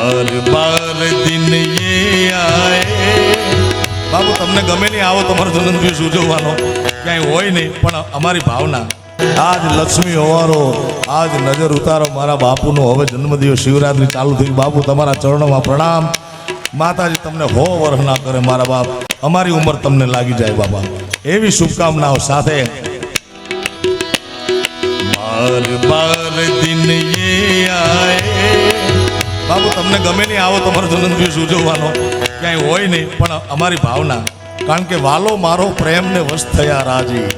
બાર બાર દિન યે આયે. બાબુ, તમને ગમે નહીં આવો, તમારો જન્મદિવસ ઉજવવાનો. ક્યાંય હોય નહીં, પણ અમારી ભાવના. આજ લક્ષ્મી હોવારો, આજ નજર ઉતારો મારા બાપુનો. હવે જન્મદિવસ શિવરાત્રિ ચાલુ થઈ બાપુ તમારા ચરણોમાં પ્રણામ. માતાજી તમને હો વર્ષ ના કરે મારા બાપ. અમારી ઉંમર તમને લાગી જાય, બાબા. એવી શુભકામનાઓ સાથે. બાર બાર દિન યે આયે. બાબુ, તમને ગમે નહીં આવો તમારો જન્મદિવસ ઉજવવાનો, ક્યાંય હોય નહીં, પણ અમારી ભાવના, કારણ કે વાલો મારો પ્રેમને વશ થયા રાજી.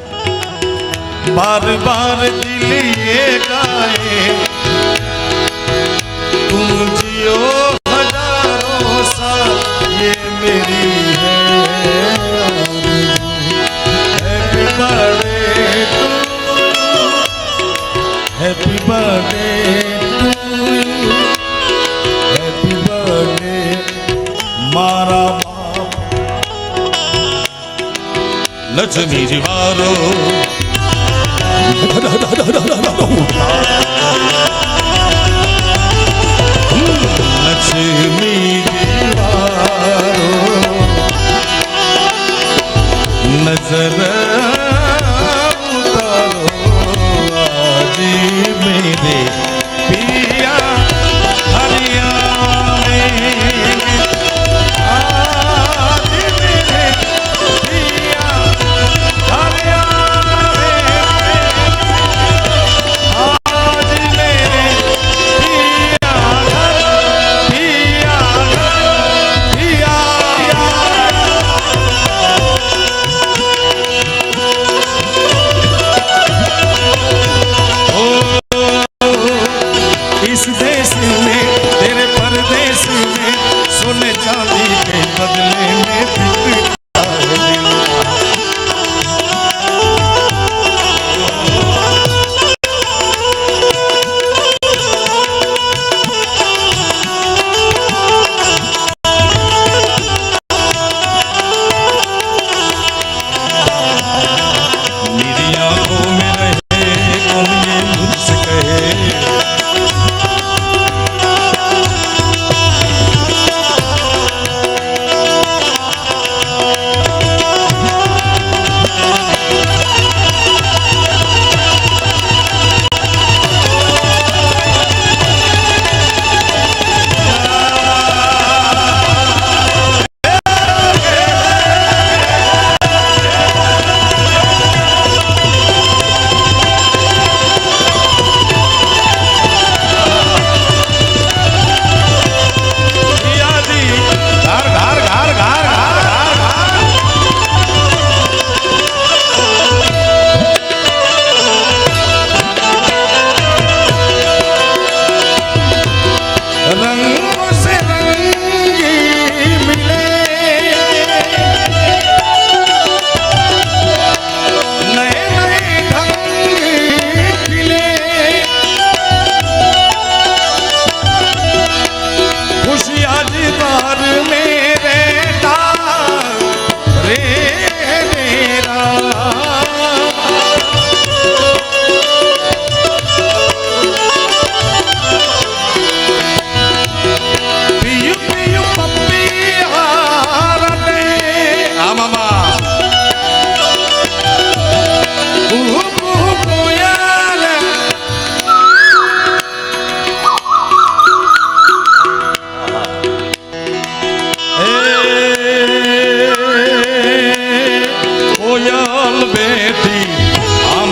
બાર બાર દિલીએ ગાએ તુમ જીઓ હજારો સાલ યે મેરી હૈ. Happy birthday happy birthday Lakshmi જીવારો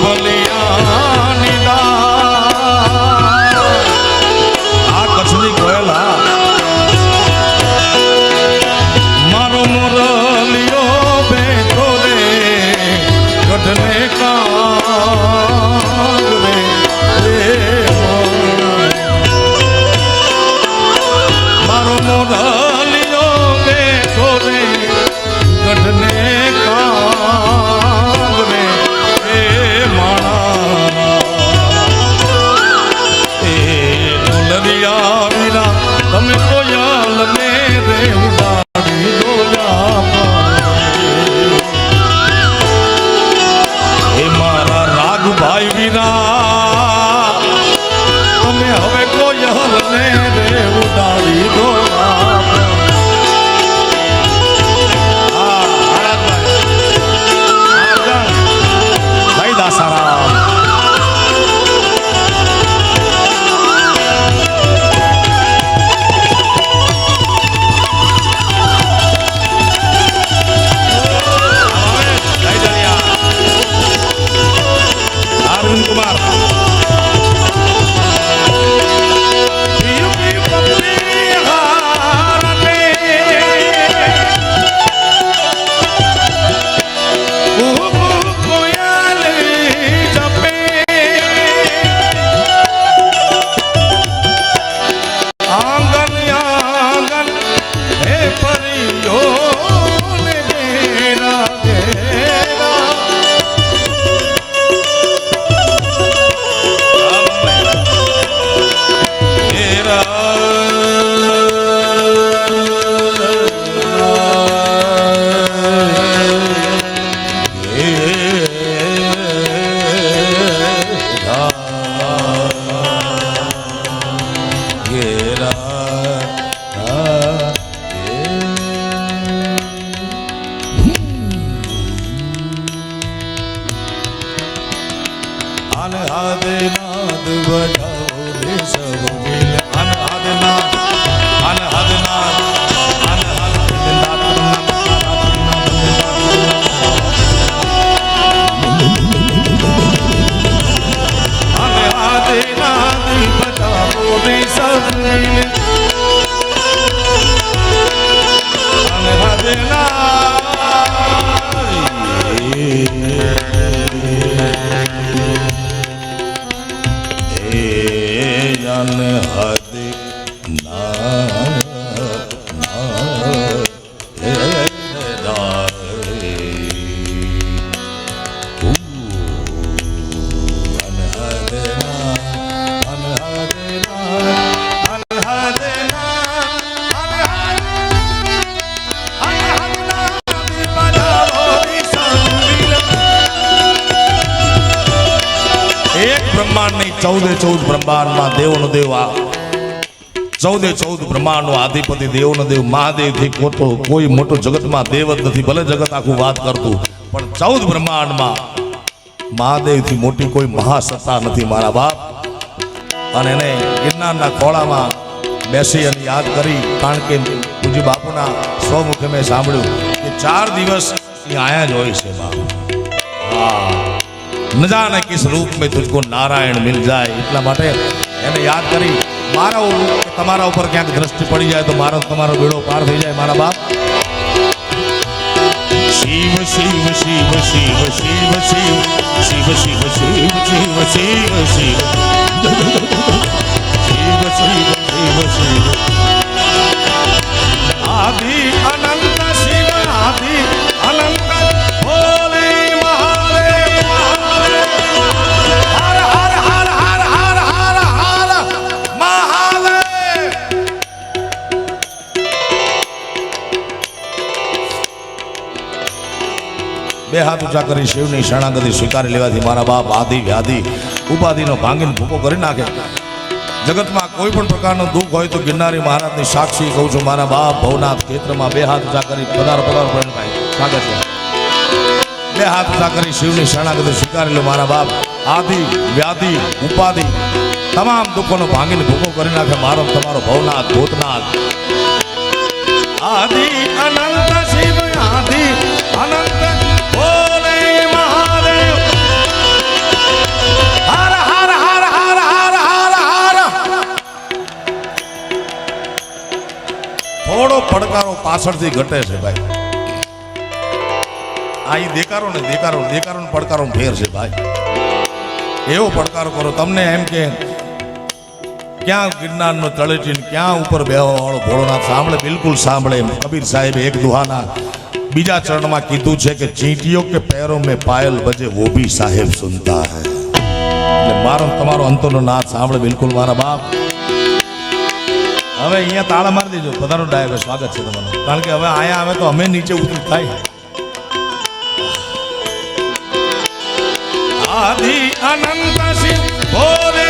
হলে તમે કોયલ નાદ નાદ વડા ચૌદે ચૌદ બ્રહ્માંડમાં દેવનો દેવ આ. ચૌદે ચૌદ બ્રહ્માંડનો આધિપતિ દેવનો દેવ. મહાદેવથી ખોટો કોઈ મોટો જગતમાં દેવ જ નથી. ભલે જગત આખું વાત કરતું, પણ ચૌદ બ્રહ્માંડમાં મહાદેવથી મોટી કોઈ મહાસત્તા નથી મારા બાપ. અને એને ગિરનારના ખોળામાં બેસી અને યાદ કરી, કારણ કે પૂજ્ય બાપુના સ્વમુખે મેં સાંભળ્યું કે ચાર દિવસ એ આયા જ હોય છે બાપ. ન જાને કિસ રૂપ में तुझको નારાયણ મિલ જાય એટલા માટે એને યાદ કરી મારા ઉપર- તમારા ઉપર ક્યાંક દ્રષ્ટિ પડી જાય તો મારો તમારો બેડો પાર થઈ જાય મારા બાપ શિવ શિવ શિવ શિવ શિવ શિવ શિવ શિવ શિવ શિવ શિવ શિવ શિવ શિવ શિવ શિવ બે હાથ ઊંચા કરી શિવની શરણાગતિ સ્વીકારી લેવાથી મારા બાપ આદિ, વ્યાધિ, ઉપાધિનો ભાંગીને ભૂકો કરી નાખે. જગતમાં કોઈ પણ પ્રકારનું દુઃખ હોય તો ગિરનારી મહારાજની સાક્ષી કહું છું, મારા બાપ ભવનાથ ક્ષેત્રમાં બે હાથ ઊંચા કરી પધાર પધાર ભાઈ સ્વાગત છે. બે હાથ ઊંચા કરી શિવની શરણાગતિ સ્વીકારી લો, મારા બાપ આદિ, વ્યાધિ, ઉપાધિ, તમામ દુઃખોનો ભાંગીને ભૂકો કરી નાખે, મારો તમારો ભવનાથ, ભૂતનાથ. આદિ, અનંત શિવ, આદિ, અનંત પડકારો પાછળથી ઘટે છે ભાઈ. આ એ દેકારો ને દેકારો દેકારો ને પડકારો ફેર છે ભાઈ. એવો પડકારો કરો, તમને એમ કે ક્યાં ગિરનારનો તળેટી ક્યાં ઉપર બેહવા વાળો ભોળોનાથ સાંભળે? બિલકુલ સાંભળે કબીર સાહેબ એક દુહાના બીજા ચરણમાં કીધું છે કે ચીંટીઓ કે પેરો મેં પાયલ બજે વો ભી સાહેબ સુનતા હૈ. મારો તમારો અંતરનો નાથ સાંભળે બિલકુલ મારા બાપ. હવે અહીંયા તાળા મારી દેજો. બધાનો ડાયરો, સ્વાગત છે તમારું. કારણ કે હવે અહીંયા આવે તો અમે નીચે ઉતરી થાય. આદિ અનંત શિવ ભોલે